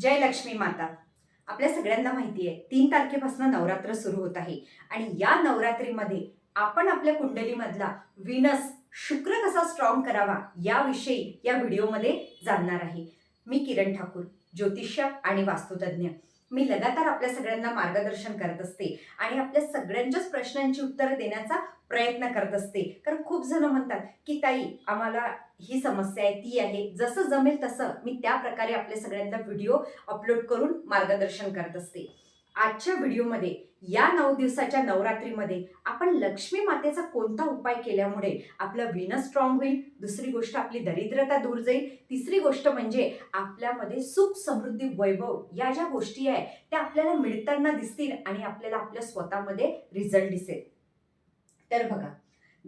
जय लक्ष्मी माता. आपल्या सगळ्यांना माहिती आहे तीन तारखेपासून नवरात्र सुरू होत आहे. आणि या नवरात्रीमध्ये आपण आपल्या कुंडलीमधला विनस शुक्र कसा स्ट्रॉंग करावा याविषयी या व्हिडिओमध्ये जाणणार आहे. मी किरण ठाकूर ज्योतिष्य आणि वास्तुतज्ञ. मी लगातार आपल्या सगळ्यांना मार्गदर्शन करत असते आणि आपल्या सगळ्यांच्याच प्रश्नांची उत्तरं देण्याचा प्रयत्न करत असते. कारण खूप जण म्हणतात की ताई आम्हाला ही समस्या आहे ती आहे. जसं जमेल तसं. मी त्या प्रकारे आपल्या सगळ्यांना व्हिडिओ अपलोड करून मार्गदर्शन करत असते. आजच्या व्हिडिओमध्ये या नऊ दिवसाच्या नवरात्रीमध्ये आपण लक्ष्मी मातेचा कोणता उपाय केल्यामुळे आपलं विनस स्ट्रॉंग होईल? दुसरी गोष्ट आपली दरिद्रता दूर जाईल. तिसरी गोष्ट म्हणजे आपल्यामध्ये सुख समृद्धी वैभव या ज्या गोष्टी आहे त्या आपल्याला मिळताना दिसतील आणि आपल्याला आपल्या स्वतःमध्ये रिझल्ट दिसेल. तर बघा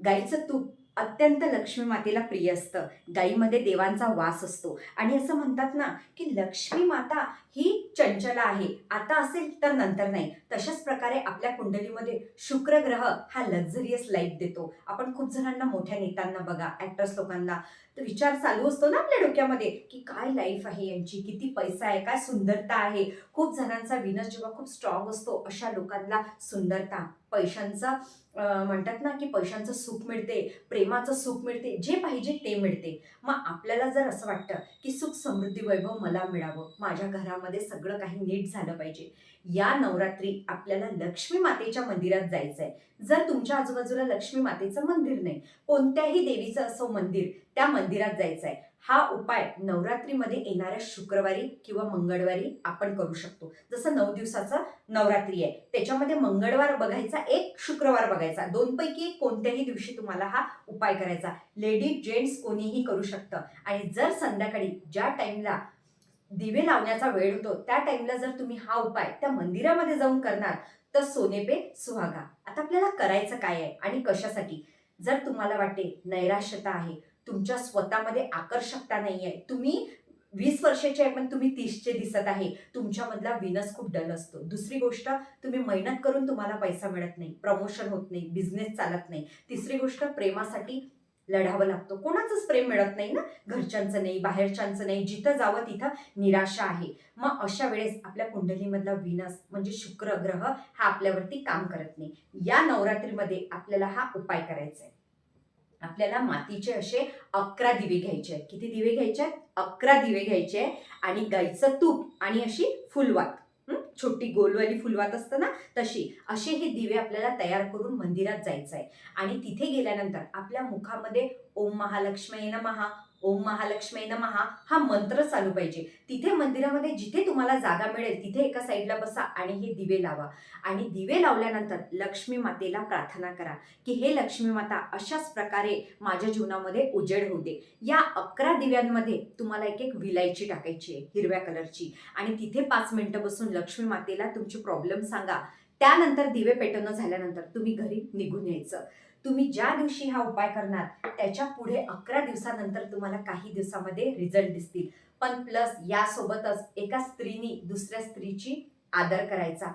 गाईचं तूप अत्यंत लक्ष्मी मातेला प्रिय असतं. गाईमध्ये देवांचा वास असतो. आणि असं म्हणतात ना की लक्ष्मी माता ही चंचला आहे. आता असेल तर नंतर नाही. तशाच प्रकारे आपल्या कुंडलीमध्ये शुक्र ग्रह हा लक्झरियस लाईफ देतो. आपण खूप जणांना मोठ्या नेत्यांना बघा ऍक्टर्स लोकांना. तर विचार चालू असतो ना आपल्या डोक्यामध्ये की काय लाईफ आहे यांची? किती पैसा आहे? काय सुंदरता आहे? खूप जणांचा विनस जेव्हा खूप स्ट्रॉंग असतो अशा लोकांना सुंदरता पैशांचा म्हणतात ना की पैशांचं सुख मिळते प्रेमाचं सुख मिळते जे पाहिजे ते मिळते. मग आपल्याला जर असं वाटतं की सुख समृद्धी वैभव मला मिळावं माझ्या घरामध्ये सगळं काही नीट झालं पाहिजे या नवरात्री आपल्याला लक्ष्मी मातेच्या मंदिरात जायचं आहे जर तुमच्या आजूबाजूला लक्ष्मी मातेचं मंदिर नाही कोणत्याही देवीचं असं मंदिर त्या मंदिरात जायचं आहे हा उपाय नवरात्रीमध्ये येणाऱ्या शुक्रवारी किंवा मंगळवारी आपण करू शकतो. जसं नऊ दिवसाचा नवरात्री आहे. त्याच्यामध्ये मंगळवार बघायचा एक शुक्रवार बघायचा. दोनपैकी एक कोणत्याही दिवशी तुम्हाला हा उपाय करायचा. लेडीज जेंट्स कोणीही करू शकतं. आणि जर संध्याकाळी ज्या टाइमला दिवे लावण्याचा वेळ होतो त्या टाइमला जर तुम्ही हा उपाय त्या मंदिरामध्ये जाऊन करणार तर सोनेपे सुहागा. आता आपल्याला करायचं काय आहे आणि कशासाठी? जर तुम्हाला वाटते नैराश्यता आहे तुमच्या स्वतःमध्ये आकर्षकता नाही आहे तुम्ही वीस वर्षाचे आहे पण तुम्ही तीसचे दिसत आहे. तुमच्यामधला विनस खूप डल असतो. दुसरी गोष्ट तुम्ही मेहनत करून तुम्हाला पैसा मिळत नाही. प्रमोशन होत नाही. बिझनेस चालत नाही. तिसरी गोष्ट प्रेमासाठी लढावं लागतो. कोणाचंच प्रेम मिळत नाही ना? घरच्यांचं नाही बाहेरच्यांचं नाही. जिथं जावं तिथं निराशा आहे. मग अशा वेळेस आपल्या कुंडलीमधला विनस म्हणजे शुक्र ग्रह हा आपल्यावरती काम करत नाही. या नवरात्रीमध्ये आपल्याला हा उपाय करायचा आहे आपल्याला मातीचे असे अकरा दिवे घ्यायचे आहेत. किती दिवे घ्यायचे आहेत? अकरा दिवे घ्यायचे आहे आणि गाईचं तूप आणि अशी फुलवात. छोटी गोलवाली फुलवात असतं ना तशी. असे हे दिवे आपल्याला तयार करून मंदिरात जायचं आहे. आणि तिथे गेल्यानंतर आपल्या मुखामध्ये ओम महालक्ष्मी नमहा ओम महालक्ष्मी नमहा हा मंत्र चालू पाहिजे. तिथे मंदिरामध्ये जिथे तुम्हाला जागा मिळेल तिथे एका साईडला बसा आणि हे दिवे लावा. आणि दिवे लावल्यानंतर लक्ष्मी मातेला प्रार्थना करा की हे लक्ष्मी माता अशाच प्रकारे माझ्या जीवनामध्ये उजेड होऊ दे. या अकरा दिव्यांमध्ये तुम्हाला एक एक विलायची टाकायची आहे हिरव्या कलरची. आणि तिथे पाच मिनिटं बसून लक्ष्मी मातेला तुमची प्रॉब्लेम सांगा. त्यानंतर दिवे पेटवणं झाल्यानंतर तुम्ही घरी निघून यायचं. तुम्ही ज्या दिवशी हा उपाय करणार त्याच्या पुढे अकरा दिवसानंतर तुम्हाला काही दिवसामध्ये रिझल्ट दिसतील. पण प्लस यासोबतच एका स्त्रीनी दुसऱ्या स्त्रीची आदर करायचा.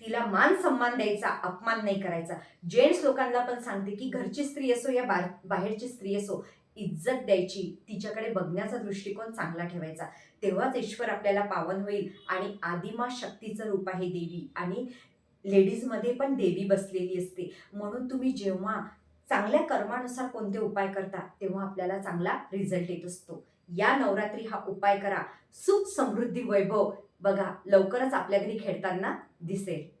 तिला मान सन्मान द्यायचा अपमान नाही करायचा. जेंट्स लोकांना पण सांगते की घरची स्त्री असो या बा बाहेरची स्त्री असो इज्जत द्यायची तिच्याकडे बघण्याचा दृष्टिकोन चांगला ठेवायचा. तेव्हाच ईश्वर आपल्याला पावन होईल आणि आदिमा शक्तीचं रूप आहे देवी. आणि लेडीजमध्ये पण देवी बसलेली असते. म्हणून तुम्ही जेव्हा चांगल्या कर्मानुसार कोणते उपाय करता तेव्हा आपल्याला चांगला रिझल्ट येत असतो. या नवरात्री हा उपाय करा. सुख समृद्धी वैभव बघा लवकरच आपल्या घरी खेळताना दिसेल.